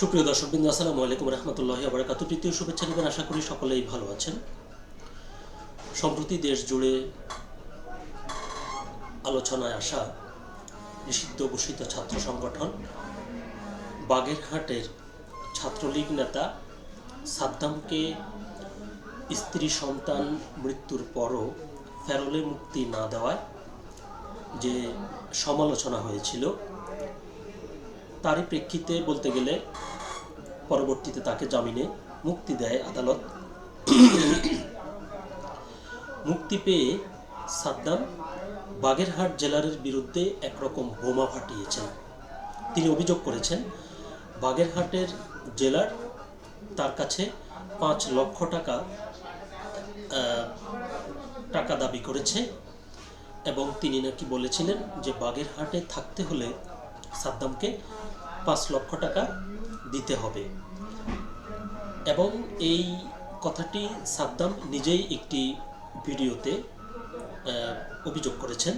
সুপ্রিয় দর্শকবৃন্দ, আসসালামু আলাইকুম রহমতুল্লাহ আবরাকাত তৃতীয় শুভেচ্ছা নেবেন আশা করি সকলেই ভালো আছেন। সম্প্রতি দেশ জুড়ে আলোচনায় আসা নিষিদ্ধ ঘোষিত ছাত্র সংগঠন বাগেরহাটের ছাত্রলীগ নেতা সাদ্দামকে স্ত্রী সন্তান মৃত্যুর পরও ফেরলে মুক্তি না দেওয়ায় যে সমালোচনা হয়েছিল তারই প্রেক্ষিতে বলতে গেলে পরবর্তীতে তাকে জামিনে মুক্তি দেয় আদালত। মুক্তি পেয়ে সাদ্দাম বাগেরহাট জেলারের বিরুদ্ধে একরকম বোমা ফাটিয়েছেন। তিনি অভিযোগ করেছেন, বাগেরহাটের জেলার তার কাছে পাঁচ লক্ষ টাকা টাকা দাবি করেছে এবং তিনি নাকি বলেছিলেন যে বাগেরহাটে থাকতে হলে সাদ্দামকে পাঁচ লক্ষ টাকা দিতে হবে। এবং এই কথাটি সাদ্দাম নিজেই একটি ভিডিওতে অভিযোগ করেছেন।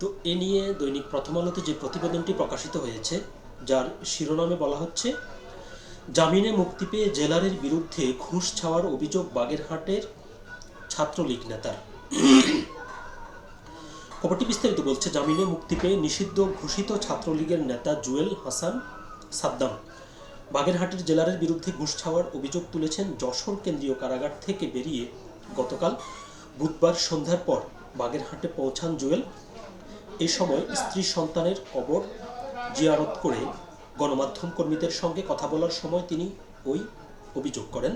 তো এ নিয়ে দৈনিক প্রথম আলোতে যে প্রতিবেদনটি প্রকাশিত হয়েছে, যার শিরোনামে বলা হচ্ছে, জামিনে মুক্তি পেয়ে জেলারের বিরুদ্ধে ঘুষ ছাওয়ার অভিযোগ বাগেরহাটের ছাত্রলীগ নেতার। খবরটি বিস্তারিত বলছে, জামিনে মুক্তি পেয়ে নিষিদ্ধ ঘোষিত ছাত্রলীগের নেতা জুয়েল হাসান সাদ্দাম। বাগেরহাটের জেলারের বিরুদ্ধে ঘুষ ছাওয়ার অভিযোগ তুলেছেন যশোর কেন্দ্রীয় কারাগার থেকে বেরিয়ে গতকাল বুধবার সন্ধ্যার পর বাগেরহাটে পৌঁছান জুয়েল। এ সময় স্ত্রী সন্তানের কবর জিয়ারত করে গণমাধ্যম কর্মীদের সঙ্গে কথা বলার সময় তিনি ওই অভিযোগ করেন।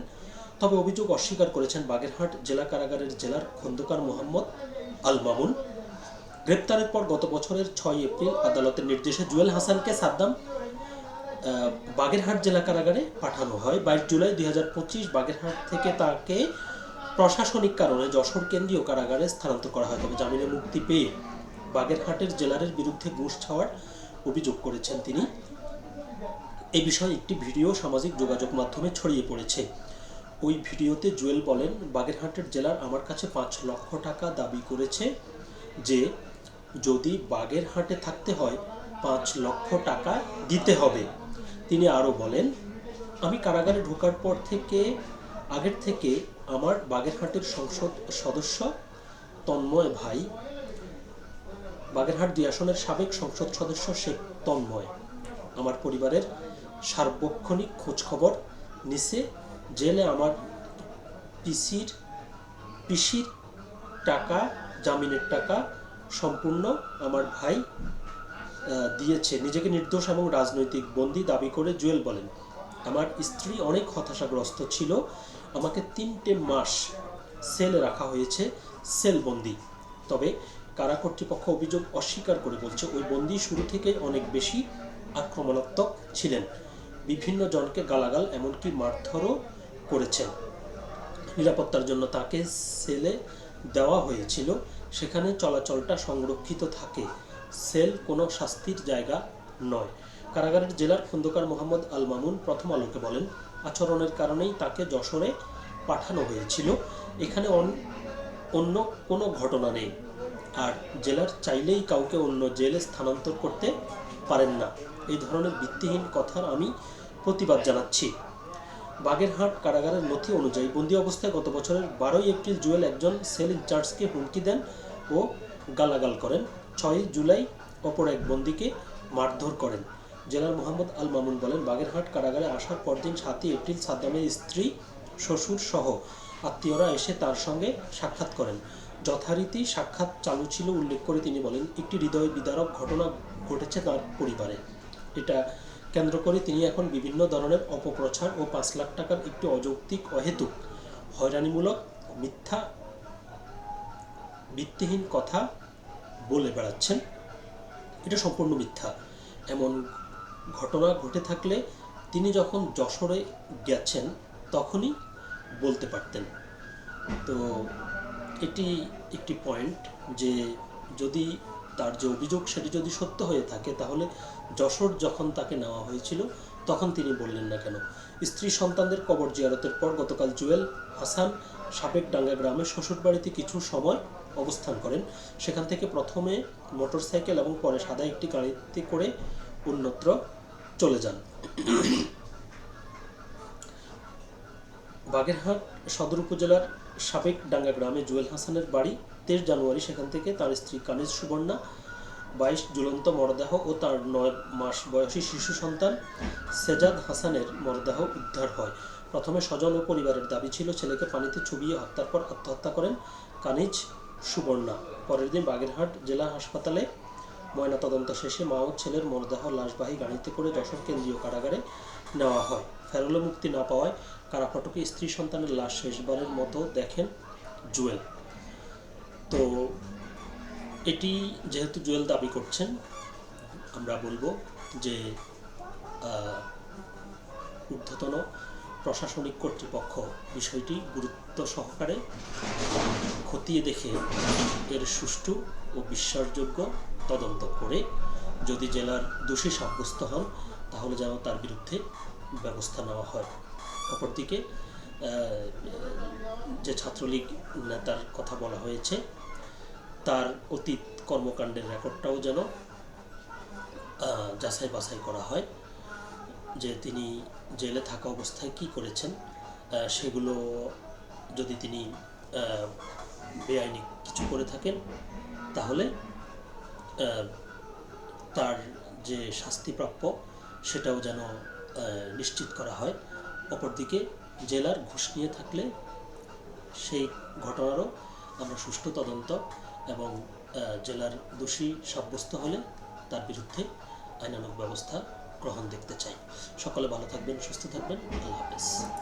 তবে অভিযোগ অস্বীকার করেছেন বাগেরহাট জেলা কারাগারের জেলার খন্দকার মোহাম্মদ আল মামুন গ্রেপ্তারের পর গত বছরের ছয় এপ্রিল আদালতের নির্দেশে জুয়েল হাসানকে সাদ্দাম বাগেরহাট জেলা কারাগারে পাঠানো হয়। বাইশ জুলাই দুই হাজার পঁচিশ বাগেরহাট থেকে তাকে প্রশাসনিক কারণে যশোর কেন্দ্রীয় কারাগারে স্থানান্তর করা হয়। তবে জামিনে মুক্তি পেয়ে বাগেরহাটের জেলারের বিরুদ্ধে ঘুষ ছাওয়ার অভিযোগ করেছেন তিনি। এই বিষয়ে একটি ভিডিও সামাজিক যোগাযোগ মাধ্যমে ছড়িয়ে পড়েছে। ওই ভিডিওতে জুয়েল বলেন, বাগেরহাটের জেলার আমার কাছে পাঁচ লক্ষ টাকা দাবি করেছে যে, যদি বাগেরহাটে থাকতে হয়, পাঁচ লক্ষ টাকা দিতে হবে। তিনি আরও বলেন, আমি কারাগারে ঢোকার পর থেকে, আগের থেকে আমার বাগেরহাটের সংসদ সদস্য তন্ময় ভাই, বাগেরহাট দুই আসনের সাবেক সংসদ সদস্য শেখ তন্ময়, আমার পরিবারের সার্বক্ষণিক খোঁজখবর নিছে, জেলে আমার পিসির পিসির টাকা, জামিনের টাকা সম্পূর্ণ আমার ভাই দিয়েছে। নিজেকে নির্দোষ এবং রাজনৈতিক বন্দী দাবি করে জুয়েল বলেন, আমার স্ত্রী অনেক হতাশাগ্রস্ত ছিল। আমাকে তিনটে মাস সেলে রাখা হয়েছে সেলবন্দি তবে কারা কর্তৃপক্ষ অভিযোগ অস্বীকার করে বলছে, ওই বন্দি শুরু থেকে অনেক বেশি আক্রমণাত্মক ছিলেন। বিভিন্ন জনকে গালাগাল, এমনকি মারধরও করেছেন। নিরাপত্তার জন্য তাকে সেলে দেওয়া হয়েছিল। সেখানে চলাচলটা সংরক্ষিত থাকে। সেল কোনো শাস্তির জায়গা নয়। কারাগারের জেলার খন্দকার মোহাম্মদ আল মামুন প্রথম আলোকে বলেন, আচরণের কারণেই তাকে যশোরে পাঠানো হয়েছিল। এখানে অন- অন্য কোনো ঘটনা নেই। আর জেলার চাইলেই কাউকে অন্য জেলে স্থানান্তর করতে পারেন না। এই ধরনের ভিত্তিহীন কথার আমি প্রতিবাদ জানাচ্ছি। বাগেরহাট কারাগারের নথি অনুযায়ী বন্দি অবস্থায় গত বছরের বারোই এপ্রিল জুয়েল একজন সেল ইনচার্জকে হুমকি দেন ও গালাগাল করেন। ছয়ই জুলাই অপর এক বন্দিকে মারধর করেন। জেলার মোহাম্মদ আল মামুন বলেন, বাগেরহাট কারাগারে আসার পরদিন সাতই এপ্রিল সাদ্দামের স্ত্রী, শ্বশুর সহ আত্মীয়রা এসে তার সঙ্গে সাক্ষাৎ করেন। যথারীতি সাক্ষাৎ চালু ছিল উল্লেখ করে তিনি বলেন, একটি হৃদয় বিদারক ঘটনা ঘটেছে তার পরিবারে। এটা কেন্দ্র করে তিনি এখন বিভিন্ন ধরনের অপপ্রচার ও পাঁচ লাখ টাকার একটি অযৌক্তিক অহেতুক, হয়রানিমূলক মিথ্যা, ভিত্তিহীন কথা বলে বেড়াচ্ছেন, এটা সম্পূর্ণ মিথ্যা। এমন ঘটনা ঘটে থাকলে তিনি যখন যশোরে গেছেন, তখনই বলতে পারতেন। তো এটি একটি পয়েন্ট যে যদি তার যে অভিযোগ, সেটি যদি সত্য হয়ে থাকে, তাহলে যশোর যখন তাকে নেওয়া হয়েছিল, তখন তিনি বললেন না কেন? স্ত্রী সন্তানদের কবর জিয়ারতের পর গতকাল জুয়েল হাসান সাবেক ডাঙ্গা গ্রামে শ্বশুরবাড়িতে কিছু সময় অবস্থান করেন। সেখান থেকে প্রথমে মোটরসাইকেল এবং পরে সাদা একটি গাড়িতে করে অন্যত্র চলে যান। বাগেরহাট সদর উপজেলার সাবেক ডাঙ্গা গ্রামে জুয়েল হাসানের বাড়ি তেইশ জানুয়ারি, সেখান থেকে তার স্ত্রী কানিজ সুবর্ণা বাইশ ঝুলন্ত মরদেহ ও তার নয় মাস বয়সী শিশু সন্তান সেজাদ হাসানের মরদেহ উদ্ধার হয়। প্রথমে স্বজন ও পরিবারের দাবি ছিল, ছেলেকে পানিতে চুবিয়ে হত্যার পর আত্মহত্যা করেন কানিজ সুবর্ণা। পরের দিন বাগেরহাট জেলা হাসপাতালে ময়নাতদন্ত শেষে মা ও ছেলের মরদেহ লাশবাহী গাড়িতে করে যশোর কেন্দ্রীয় কারাগারে নেওয়া হয়। ফেরলে মুক্তি না পাওয়ায় কারাফটকে স্ত্রী সন্তানের লাশ শেষবারের মতো দেখেন জুয়েল। তো এটি যেহেতু জুয়েল দাবি করছেন, আমরা বলব যে ঊর্ধ্বতন প্রশাসনিক কর্তৃপক্ষ বিষয়টি গুরুত্ব সহকারে খতিয়ে দেখে এর সুষ্ঠু ও বিশ্বাসযোগ্য তদন্ত করে যদি জেলার দোষী সাব্যস্ত হন, তাহলে যেন তার বিরুদ্ধে ব্যবস্থা নেওয়া হয়। অপরদিকে যে ছাত্রলীগ নেতার কথা বলা হয়েছে তার অতীত কর্মকাণ্ডের রেকর্ডটাও যেন যাচাই বাছাই করা হয় যে তিনি জেলে থাকা অবস্থায় কি করেছেন সেগুলো যদি তিনি বেআইনি কিছু করে থাকেন, তাহলে তার যে শাস্তিপ্রাপ্য সেটাও যেন নিশ্চিত করা হয়। অপরদিকে জেলার ঘুষ নিয়ে থাকলে সেই ঘটনারও আমরা সুষ্ঠু তদন্ত এবং জেলার দোষী সাব্যস্ত হলে তার বিরুদ্ধে আইনানুগ ব্যবস্থা গ্রহণ দেখতে চাই। সকলে ভালো থাকবেন, সুস্থ থাকবেন। আল্লাহ হাফেজ।